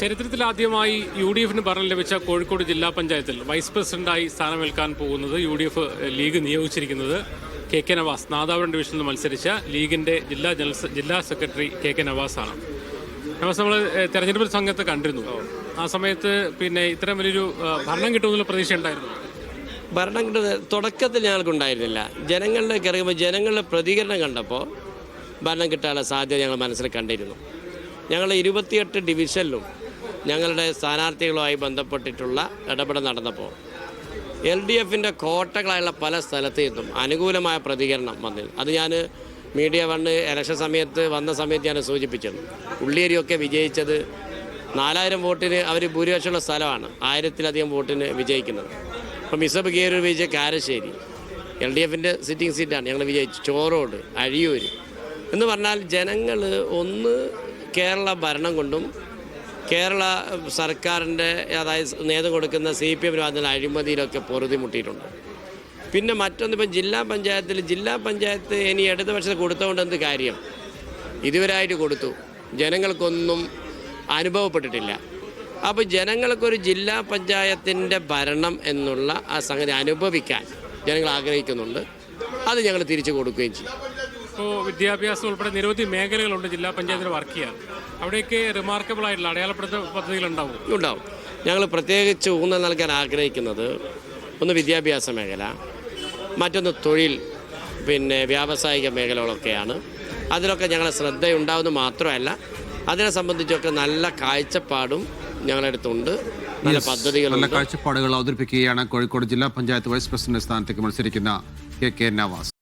ചരിത്രത്തിലാദ്യമായി U D എഫിന് ഭരണം ലഭിച്ച കോഴിക്കോട് ജില്ലാ പഞ്ചായത്തിൽ വൈസ് പ്രസിഡന്റായി സ്ഥാനമേൽക്കാൻ പോകുന്നത് യു ഡി എഫ് ലീഗ് നിയോഗിച്ചിരിക്കുന്നത് കെ കെ നവാസ്. നാദാപുരം ഡിവിഷനിൽ മത്സരിച്ച ലീഗിന്റെ ജില്ലാ ജനറൽ ജില്ലാ സെക്രട്ടറി കെ കെ ആണ് നവാസ് നമ്മൾ തെരഞ്ഞെടുപ്പ് സംഘത്തെ കണ്ടിരുന്നു. ആ സമയത്ത് പിന്നെ ഇത്തരം വലിയൊരു ഭരണം കിട്ടുമെന്നുള്ള പ്രതീക്ഷ ഉണ്ടായിരുന്നു? ഭരണം കിട്ടുന്നത് തുടക്കത്തിൽ ഞങ്ങൾക്കുണ്ടായിരുന്നില്ല ജനങ്ങളിലേക്ക് ഇറങ്ങുമ്പോൾ ജനങ്ങളുടെ പ്രതികരണം കണ്ടപ്പോൾ ഭരണം കിട്ടാനുള്ള സാധ്യത ഞങ്ങൾ മനസ്സിൽ കണ്ടിരുന്നു. ഞങ്ങൾ ഇരുപത്തിയെട്ട് ഡിവിഷനിലും ഞങ്ങളുടെ സ്ഥാനാർത്ഥികളുമായി ബന്ധപ്പെട്ടിട്ടുള്ള ഇടപെടൽ നടന്നപ്പോൾ എൽ ഡി എഫിന്റെ കോട്ടകളായുള്ള പല സ്ഥലത്തു നിന്നും അനുകൂലമായ പ്രതികരണം വന്നിരുന്നു. അത് ഞാൻ മീഡിയ വണ്ണ് ഇലക്ഷൻ സമയത്ത് വന്ന സമയത്ത് ഞാൻ സൂചിപ്പിച്ചിരുന്നു. ഉള്ളിയേരിയൊക്കെ വിജയിച്ചത് നാലായിരം വോട്ടിന് അവർ ഭൂരിപക്ഷമുള്ള സ്ഥലമാണ് ആയിരത്തിലധികം വോട്ടിന് വിജയിക്കുന്നത്. ഇപ്പം മിസബ് കീരൂർ വിജയിച്ച കാരശ്ശേരി എൽ ഡി എഫിന്റെ സിറ്റിംഗ് സീറ്റാണ്. ഞങ്ങൾ വിജയിച്ചു. ചോറോട് അഴിയൂർ എന്ന് പറഞ്ഞാൽ ജനങ്ങൾ ഒന്ന് കേരള ഭരണം കൊണ്ടും കേരള സർക്കാരിന്റെ അതായത് നേതൃത്വം കൊടുക്കുന്ന സി പി എമ്മിന് അതിന് അഴിമതിയിലൊക്കെ പൊറുതിമുട്ടിയിട്ടുണ്ട്. പിന്നെ മറ്റൊന്ന് ഇപ്പം ജില്ലാ പഞ്ചായത്തിൽ ജില്ലാ പഞ്ചായത്ത് ഇനി ഇടതുപക്ഷത്ത് കൊടുത്തുകൊണ്ട് എന്ത് കാര്യം? ഇതുവരായിട്ട് കൊടുത്തു. ജനങ്ങൾക്കൊന്നും അനുഭവപ്പെട്ടിട്ടില്ല. അപ്പോൾ ജനങ്ങൾക്കൊരു ജില്ലാ പഞ്ചായത്തിന്റെ ഭരണം എന്നുള്ള ആ സംഗതി അനുഭവിക്കാൻ ജനങ്ങൾ ആഗ്രഹിക്കുന്നുണ്ട്. അത് ഞങ്ങൾ തിരിച്ചു കൊടുക്കുകയും ചെയ്യും. ഇപ്പോൾ വിദ്യാഭ്യാസം ഉൾപ്പെടെ നിരവധി മേഖലകളുണ്ട് ജില്ലാ പഞ്ചായത്തിൽ വർക്ക് ചെയ്യാൻ അവിടെയൊക്കെ റിമാർക്കബിൾ ആയിട്ടുള്ള അടയാളപ്പെടുത്ത പദ്ധതികളുണ്ടാവും? ഉണ്ടാവും. ഞങ്ങൾ പ്രത്യേകിച്ച് ഊന്നൽ നൽകാൻ ആഗ്രഹിക്കുന്നത് ഒന്ന് വിദ്യാഭ്യാസ മേഖല മറ്റൊന്ന് തൊഴിൽ പിന്നെ വ്യാവസായിക മേഖലകളൊക്കെയാണ്. അതിലൊക്കെ ഞങ്ങളെ ശ്രദ്ധയുണ്ടാവുന്നത് മാത്രമല്ല അതിനെ സംബന്ധിച്ചൊക്കെ നല്ല കാഴ്ചപ്പാടും ഞങ്ങളടുത്തുണ്ട് നല്ല പദ്ധതികൾ നല്ല കാഴ്ചപ്പാടുകൾ അവതരിപ്പിക്കുകയാണ് കോഴിക്കോട് ജില്ലാ പഞ്ചായത്ത് വൈസ് പ്രസിഡന്റ് സ്ഥാനത്തേക്ക് മത്സരിക്കുന്ന കെ കെ നവാസ്.